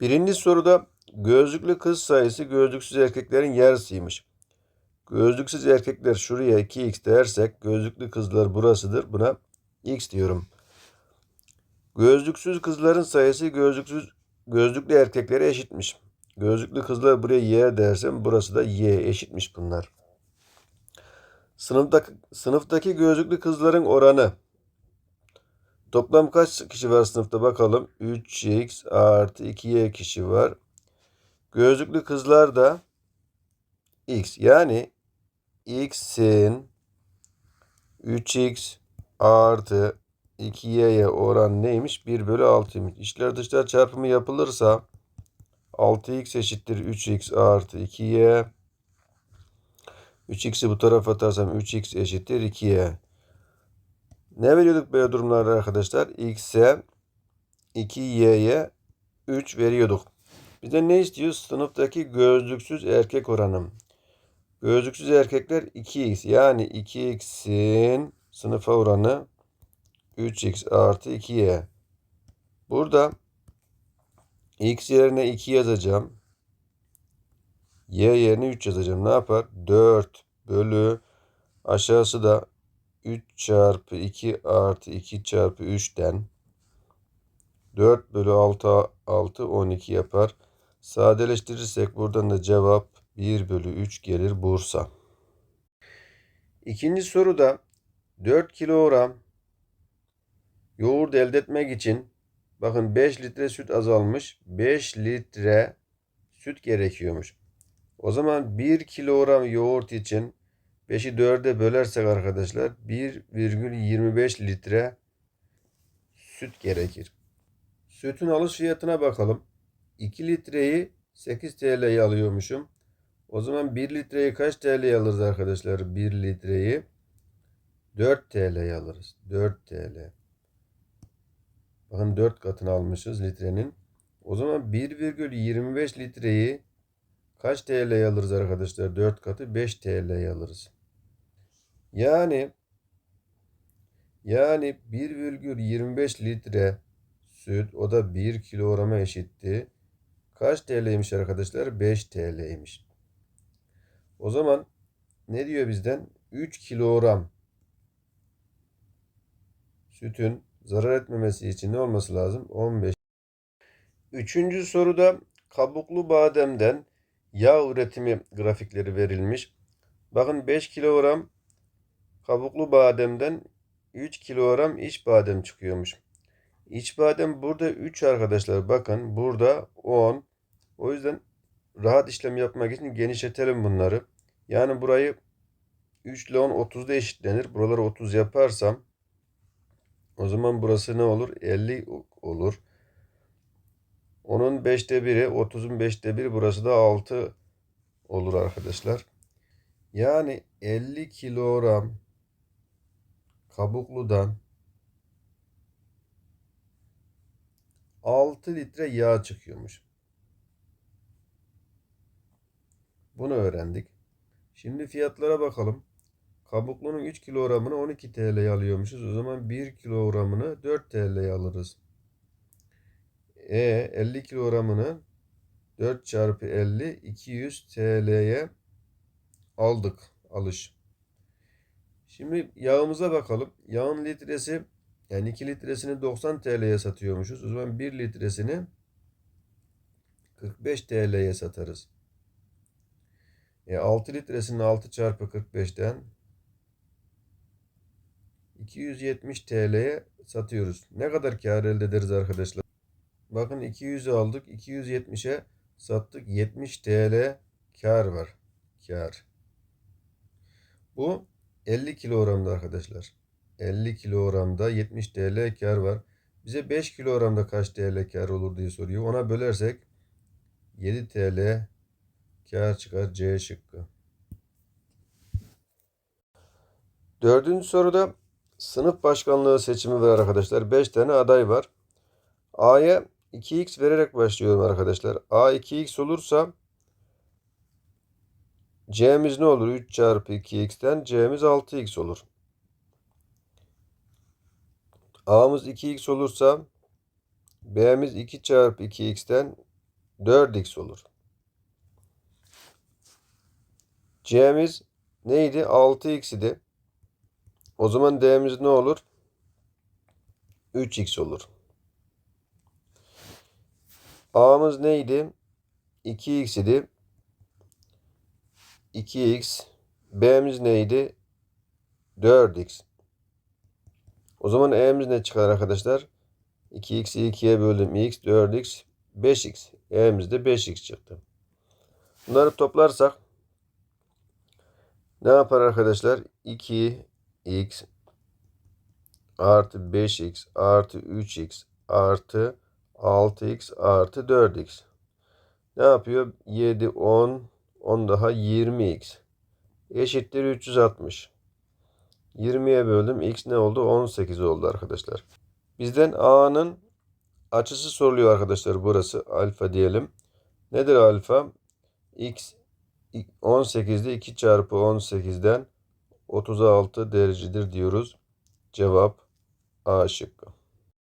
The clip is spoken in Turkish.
Birinci soruda gözlüklü kız sayısı gözlüksüz erkeklerin yarısıymış. Gözlüksüz erkekler şuraya 2x dersek gözlüklü kızlar burasıdır. Buna x diyorum. Gözlüksüz kızların sayısı gözlüksüz gözlüklü erkeklere eşitmiş. Gözlüklü kızlar buraya y dersem burası da y eşitmiş bunlar. Sınıftaki, sınıftaki gözlüklü kızların oranı. Toplam kaç kişi var sınıfta bakalım. 3x artı 2y kişi var. Gözlüklü kızlar da x. Yani x'in 3x artı 2y'ye oran neymiş? 1 bölü 6'ymış. İşler dışlar çarpımı yapılırsa 6x eşittir 3x artı 2y. 3x'i bu tarafa atarsam 3x eşittir 2y. Ne veriyorduk böyle durumlarda arkadaşlar? x'e 2y'ye 3 veriyorduk. Bize ne istiyor? Sınıftaki gözlüksüz erkek oranım. Gözlüksüz erkekler 2x. Yani 2x'in sınıfa oranı 3x artı 2y. Burada x yerine 2 yazacağım. y yerine 3 yazacağım. Ne yapar? 4 bölü aşağısı da 3 çarpı 2 artı 2 çarpı 3'ten 4 bölü 6 6 12 yapar. Sadeleştirirsek buradan da cevap 1 bölü 3 gelir Bursa. İkinci soruda 4 kilogram yoğurt elde etmek için bakın 5 litre süt azalmış. 5 litre süt gerekiyormuş. O zaman 1 kilogram yoğurt için 5'i 4'e bölersek arkadaşlar 1,25 litre süt gerekir. Sütün alış fiyatına bakalım. 2 litreyi 8 TL'ye alıyormuşum. O zaman 1 litreyi kaç TL'ye alırız arkadaşlar? 1 litreyi 4 TL'ye alırız. 4 TL. Bakın 4 katını almışız litrenin. O zaman 1,25 litreyi kaç TL'ye alırız arkadaşlar? 4 katı 5 TL'ye alırız. Yani yani 1,25 litre süt o da 1 kilograma eşitti. Kaç TL'ymiş arkadaşlar? 5 TL'ymiş. O zaman ne diyor bizden? 3 kilogram sütün zarar etmemesi için ne olması lazım? 15. Üçüncü soruda kabuklu bademden yağ üretimi grafikleri verilmiş. Bakın 5 kilogram kabuklu bademden 3 kilogram iç badem çıkıyormuş. İç badem burada 3 arkadaşlar. Bakın burada 10. O yüzden rahat işlem yapmak için genişletelim bunları. Yani burayı 3 ile 10 30'da eşitlenir. Buraları 30 yaparsam o zaman burası ne olur? 50 olur. Onun 5'te 1'i 30'un 5'te 1'i burası da 6 olur arkadaşlar. Yani 50 kilogram kabukludan 6 litre yağ çıkıyormuş. Bunu öğrendik. Şimdi fiyatlara bakalım. Kabuklunun 3 kilogramını 12 TL'ye alıyormuşuz. O zaman 1 kilogramını 4 TL'ye alırız. E 50 kilogramını 4 çarpı 50 200 TL'ye aldık alış. Şimdi yağımıza bakalım. Yağın litresi yani 2 litresini 90 TL'ye satıyormuşuz. O zaman 1 litresini 45 TL'ye satarız. E 6 litresini 6 çarpı 45'ten 270 TL'ye satıyoruz. Ne kadar kar elde ederiz arkadaşlar? Bakın 200'ü aldık. 270'e sattık. 70 TL kar var. Kar. Bu 50 kilogramda arkadaşlar. 50 kilogramda 70 TL kar var. Bize 5 kilogramda kaç TL kar olur diye soruyor. Ona bölersek 7 TL kar çıkar C şıkkı. Dördüncü soruda sınıf başkanlığı seçimi var arkadaşlar. 5 tane aday var. A'ya 2x vererek başlıyorum arkadaşlar. A 2x olursa C'miz ne olur? 3 çarpı 2x'ten C'miz 6x olur. A'mız 2x olursa B'miz 2 çarpı 2x'ten 4x olur. C'miz neydi? 6x idi. O zaman D'miz ne olur? 3x olur. A'mız neydi? 2x idi. 2x. B'miz neydi? 4x. O zaman E'miz ne çıkar arkadaşlar? 2x'i 2'ye böldüm. x 4x 5x. E'miz de 5x çıktı. Bunları toplarsak ne yapar arkadaşlar? 2x artı 5x artı 3x artı 6x artı 4x. Ne yapıyor? 7, 10, 10 daha 20x. Eşittir 360. 20'ye böldüm. X ne oldu? 18 oldu arkadaşlar. Bizden A'nın açısı soruluyor arkadaşlar. Burası alfa diyelim. Nedir alfa? X 18'de 2 çarpı 18'den 36 derecedir diyoruz. Cevap A şıkkı.